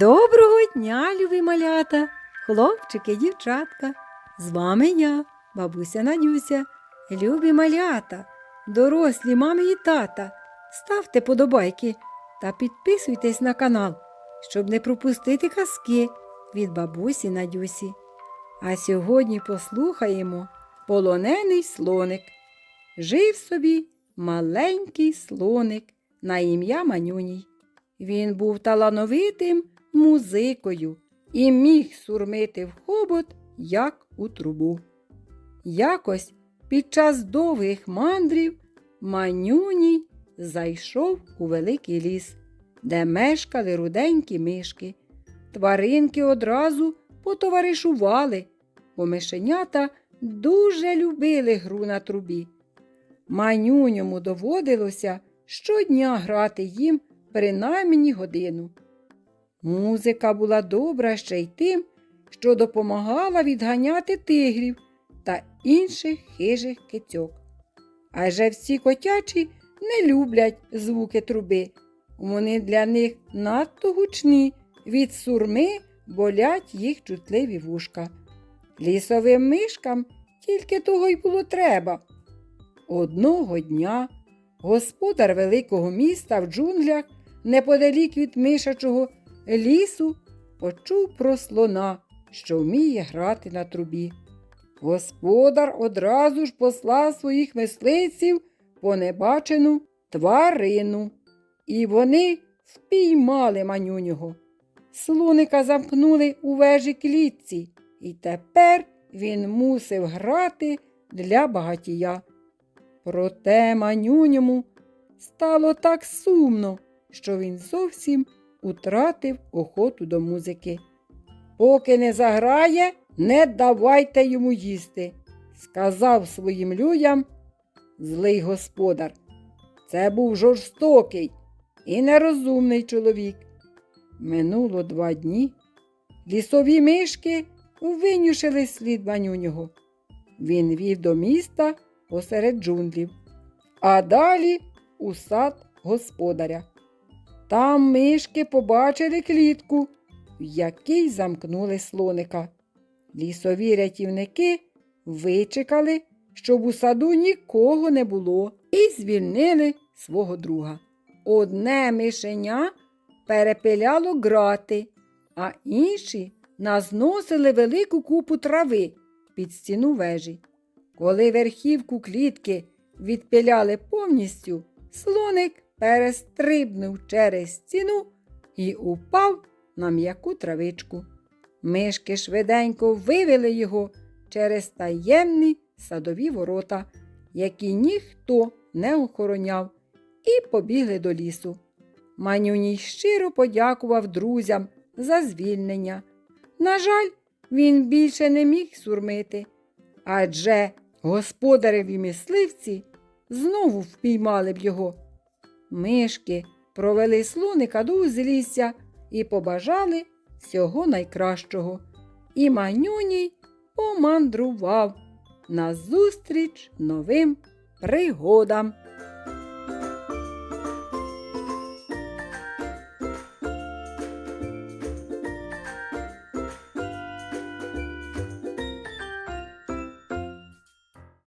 Доброго дня, любі малята, хлопчики, дівчатка. З вами я, бабуся Надюся, любі малята, дорослі мами і тата. Ставте подобайки та підписуйтесь на канал, щоб не пропустити казки від бабусі Надюсі. А сьогодні послухаємо полонений слоник. Жив собі маленький слоник на ім'я Манюній. Він був талановитим музикою і міг сурмити в хобот, як у трубу. Якось під час довгих мандрів Манюній зайшов у великий ліс, де мешкали руденькі мишки. Тваринки одразу потоваришували, бо мишенята дуже любили гру на трубі. Манюньому доводилося щодня грати їм принаймні годину. Музика була добра ще й тим, що допомагала відганяти тигрів та інших хижих кицьок. Адже всі котячі не люблять звуки труби. Вони для них надто гучні, від сурми болять їх чутливі вушка. Лісовим мишкам тільки того й було треба. Одного дня господар великого міста в джунглях, неподалік від мишачого лісу, почув про слона, що вміє грати на трубі. Господар одразу ж послав своїх мисливців по небачену тварину, і вони впіймали манюнього. Слоника замкнули у вежі клітці, і тепер він мусив грати для багатія. Проте манюньому стало так сумно, що він зовсім утратив охоту до музики. Поки не заграє, не давайте йому їсти, сказав своїм людям злий господар. Це був жорстокий і нерозумний чоловік. Минуло два дні. Лісові мишки винюшили слід манюнього. Він вів до міста посеред джунглів, а далі у сад господаря. Там мишки побачили клітку, в якій замкнули слоника. Лісові рятівники вичекали, щоб у саду нікого не було, і звільнили свого друга. Одне мишеня перепиляло грати, а інші назносили велику купу трави під стіну вежі. Коли верхівку клітки відпиляли повністю, слоник перестрибнув через стіну і упав на м'яку травичку. Мишки швиденько вивели його через таємні садові ворота, які ніхто не охороняв, і побігли до лісу. Манюній щиро подякував друзям за звільнення. На жаль, він більше не міг сурмити, адже господареві мисливці знову впіймали б його. Мишки провели слоника до узлісся і побажали всього найкращого. І манюній помандрував назустріч новим пригодам.